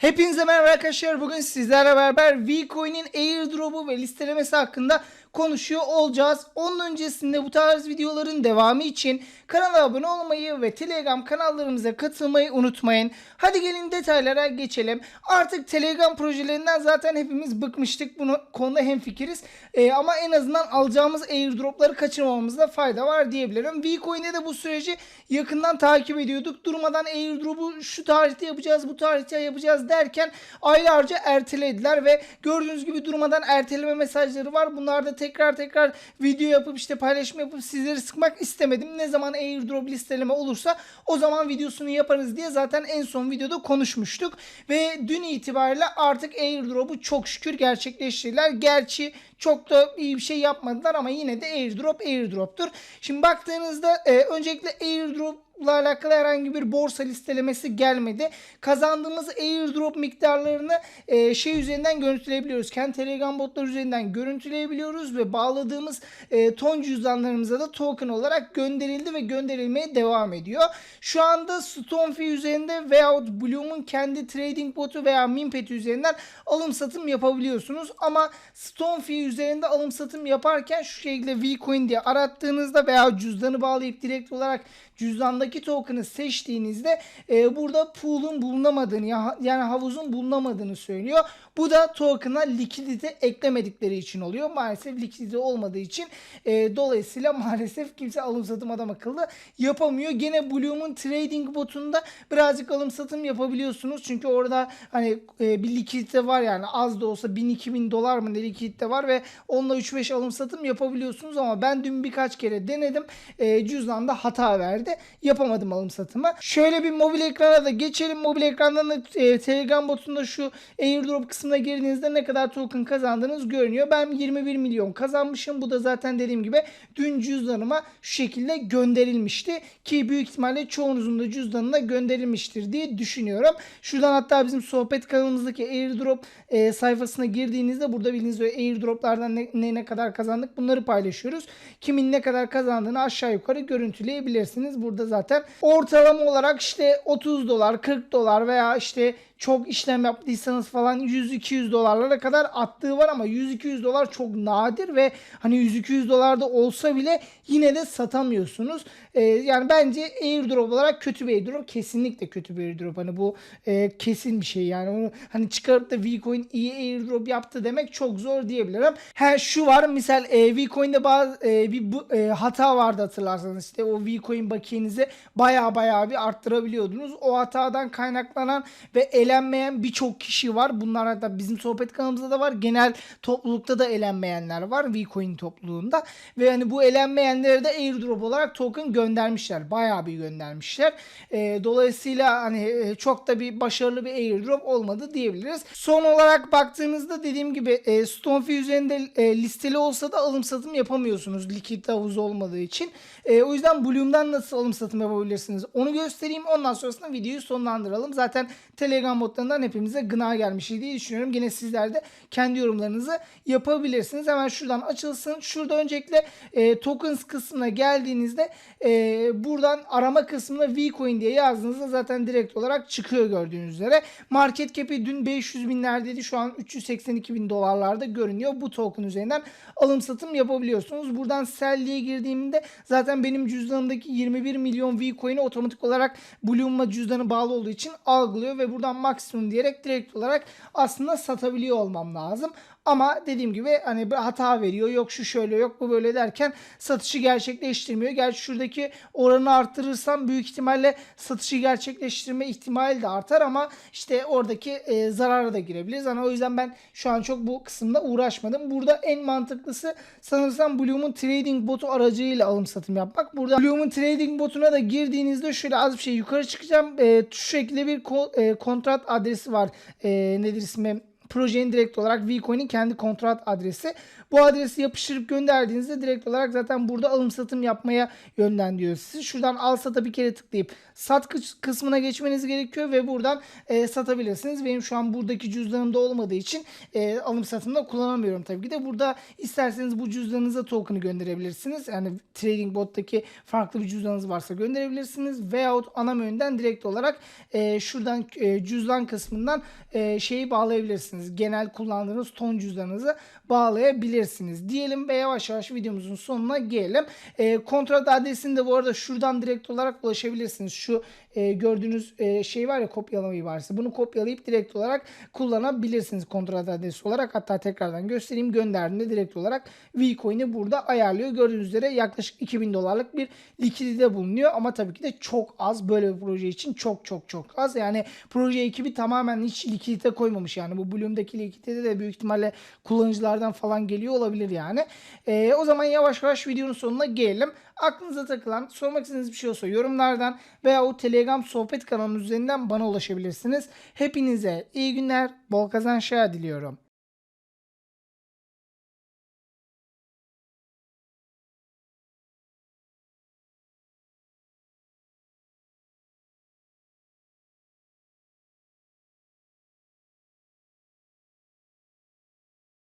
Hepinize merhaba arkadaşlar. Bugün sizlerle beraber Vcoin'in airdrop'u ve listelemesi hakkında konuşuyor olacağız. Onun öncesinde bu tarz videoların devamı için kanala abone olmayı ve Telegram kanallarımıza katılmayı unutmayın. Hadi gelin detaylara geçelim. Artık Telegram projelerinden zaten hepimiz bıkmıştık. Bunu konuda hemfikiriz. Ee, ama en azından alacağımız airdropları kaçırmamamızda fayda var diyebilirim. Vcoin'de de bu süreci yakından takip ediyorduk. Durmadan airdrop'u şu tarihte yapacağız, bu tarihte yapacağız derken aylarca ertelediler ve gördüğünüz gibi durmadan erteleme mesajları var. Bunlarda tekrar tekrar video yapıp işte paylaşım yapıp sizleri sıkmak istemedim. Ne zaman airdrop listeleme olursa o zaman videosunu yaparız diye zaten en son videoda konuşmuştuk. Ve dün itibariyle artık airdrop'u çok şükür gerçekleştirdiler. Gerçi çok da iyi bir şey yapmadılar ama yine de airdrop airdrop'tur. Şimdi baktığınızda e, öncelikle airdrop la alakalı herhangi bir borsa listelemesi gelmedi. Kazandığımız airdrop miktarlarını e, şey üzerinden görüntüleyebiliyoruz. Kendi Telegram botları üzerinden görüntüleyebiliyoruz ve bağladığımız e, ton cüzdanlarımıza da token olarak gönderildi ve gönderilmeye devam ediyor. Şu anda Stonefy üzerinde veyahut Bloom'un kendi trading botu veya Minpet üzerinden alım satım yapabiliyorsunuz. Ama Stonefy üzerinde alım satım yaparken şu şekilde Vcoin diye arattığınızda veya cüzdanı bağlayıp direkt olarak cüzdandaki token'ı seçtiğinizde e, burada pool'un bulunamadığını ya- yani havuzun bulunamadığını söylüyor. Bu da token'a likidite eklemedikleri için oluyor. Maalesef likidite olmadığı için e, dolayısıyla maalesef kimse alım satım adam akıllı yapamıyor. Gene Bloom'un trading botunda birazcık alım satım yapabiliyorsunuz. Çünkü orada hani e, bir likidite var yani az da olsa 1000-2000 dolar mı ne likidite var ve onunla 3-5 alım satım yapabiliyorsunuz ama ben dün birkaç kere denedim. E, cüzdanda hata verdi. Yapamadım alım satımı. Şöyle bir mobil ekrana da geçelim. Mobil ekrandan da e, Telegram botunda şu airdrop kısmına girdiğinizde ne kadar token kazandığınız görünüyor. Ben 21 milyon kazanmışım. Bu da zaten dediğim gibi dün cüzdanıma şu şekilde gönderilmişti. Ki büyük ihtimalle çoğunuzun da cüzdanına gönderilmiştir diye düşünüyorum. Şuradan hatta bizim sohbet kanalımızdaki airdrop e, sayfasına girdiğinizde burada bildiğiniz üzere airdroplardan ne, ne, ne kadar kazandık bunları paylaşıyoruz. Kimin ne kadar kazandığını aşağı yukarı görüntüleyebilirsiniz. Burada zaten ortalama olarak işte 30 dolar, 40 dolar veya işte çok işlem yaptıysanız falan 100-200 dolarlara kadar attığı var ama 100-200 dolar çok nadir ve hani 100-200 dolarda olsa bile yine de satamıyorsunuz. Ee, yani bence airdrop olarak kötü bir airdrop. Kesinlikle kötü bir airdrop. Hani bu e, kesin bir şey yani. Onu hani çıkarıp da Vcoin iyi airdrop yaptı demek çok zor diyebilirim. Ha şu var misal e, Vcoin'de bazı e, bir bu, e, hata vardı hatırlarsanız işte o Vcoin bakiyenizi baya baya bir arttırabiliyordunuz. O hatadan kaynaklanan ve elenmeyen birçok kişi var. Bunlar hatta bizim sohbet kanalımızda da var. Genel toplulukta da elenmeyenler var. Vcoin topluluğunda. Ve yani bu elenmeyenlere de airdrop olarak token göndermişler. Bayağı bir göndermişler. Ee, dolayısıyla hani e, çok da bir başarılı bir airdrop olmadı diyebiliriz. Son olarak baktığınızda dediğim gibi e, Stonefy üzerinde e, listeli olsa da alım satım yapamıyorsunuz. Likit havuzu olmadığı için. E, o yüzden Bloom'dan nasıl alım satım yapabilirsiniz? Onu göstereyim. Ondan sonrasında videoyu sonlandıralım. Zaten Telegram botlarından hepimize gına gelmiş diye düşünüyorum. Gene sizler de kendi yorumlarınızı yapabilirsiniz. Hemen şuradan açılsın. Şurada öncelikle e, tokens kısmına geldiğinizde e, buradan arama kısmına Vcoin diye yazdığınızda zaten direkt olarak çıkıyor gördüğünüz üzere. Market cap'i dün 500 binlerdeydi. Şu an 382 bin dolarlarda görünüyor. Bu token üzerinden alım satım yapabiliyorsunuz. Buradan sell diye girdiğimde zaten benim cüzdanımdaki 21 milyon Vcoin'i otomatik olarak Bloom'la cüzdanı bağlı olduğu için algılıyor ve buradan maksimum diyerek direkt olarak aslında satabiliyor olmam lazım. Ama dediğim gibi hani bir hata veriyor. Yok şu şöyle yok bu böyle derken satışı gerçekleştirmiyor. Gerçi şuradaki oranı arttırırsam büyük ihtimalle satışı gerçekleştirme ihtimali de artar ama işte oradaki e, zarara da girebiliriz. Hani o yüzden ben şu an çok bu kısımda uğraşmadım. Burada en mantıklısı sanırsam Bloom'un trading botu aracıyla alım satım yapmak. Burada Bloom'un trading botuna da girdiğinizde şöyle az bir şey yukarı çıkacağım. E, şu şekilde bir ko- e, kontrat adresi var. E, nedir ismi? Projenin direkt olarak Vcoin'in kendi kontrat adresi. Bu adresi yapıştırıp gönderdiğinizde direkt olarak zaten burada alım satım yapmaya yönlendiriyor sizi. Şuradan al sata bir kere tıklayıp sat kıs- kısmına geçmeniz gerekiyor ve buradan e, satabilirsiniz. Benim şu an buradaki cüzdanımda olmadığı için e, alım satımda kullanamıyorum tabii ki de. Burada isterseniz bu cüzdanınıza token'ı gönderebilirsiniz. Yani trading bot'taki farklı bir cüzdanınız varsa gönderebilirsiniz. Veyahut ana menüden direkt olarak e, şuradan e, cüzdan kısmından e, şeyi bağlayabilirsiniz. Genel kullandığınız ton cüzdanınızı bağlayabilirsiniz. Diyelim ve yavaş yavaş videomuzun sonuna gelelim. E, kontrat adresini de bu arada şuradan direkt olarak ulaşabilirsiniz. Şu e, gördüğünüz e, şey var ya kopyalamayı varsa bunu kopyalayıp direkt olarak kullanabilirsiniz kontrat adresi olarak. Hatta tekrardan göstereyim gönderdiğinde direkt olarak Vcoin'i burada ayarlıyor. Gördüğünüz üzere yaklaşık 2000 dolarlık bir likidite bulunuyor ama tabii ki de çok az böyle bir proje için çok çok çok az. Yani proje ekibi tamamen hiç likidite koymamış yani bu Bloom'daki likidite de büyük ihtimalle kullanıcılardan falan geliyor olabilir yani. Ee, o zaman yavaş yavaş videonun sonuna gelelim. Aklınıza takılan, sormak istediğiniz bir şey olsa yorumlardan veya o Telegram sohbet kanalımız üzerinden bana ulaşabilirsiniz. Hepinize iyi günler, bol kazançlar diliyorum.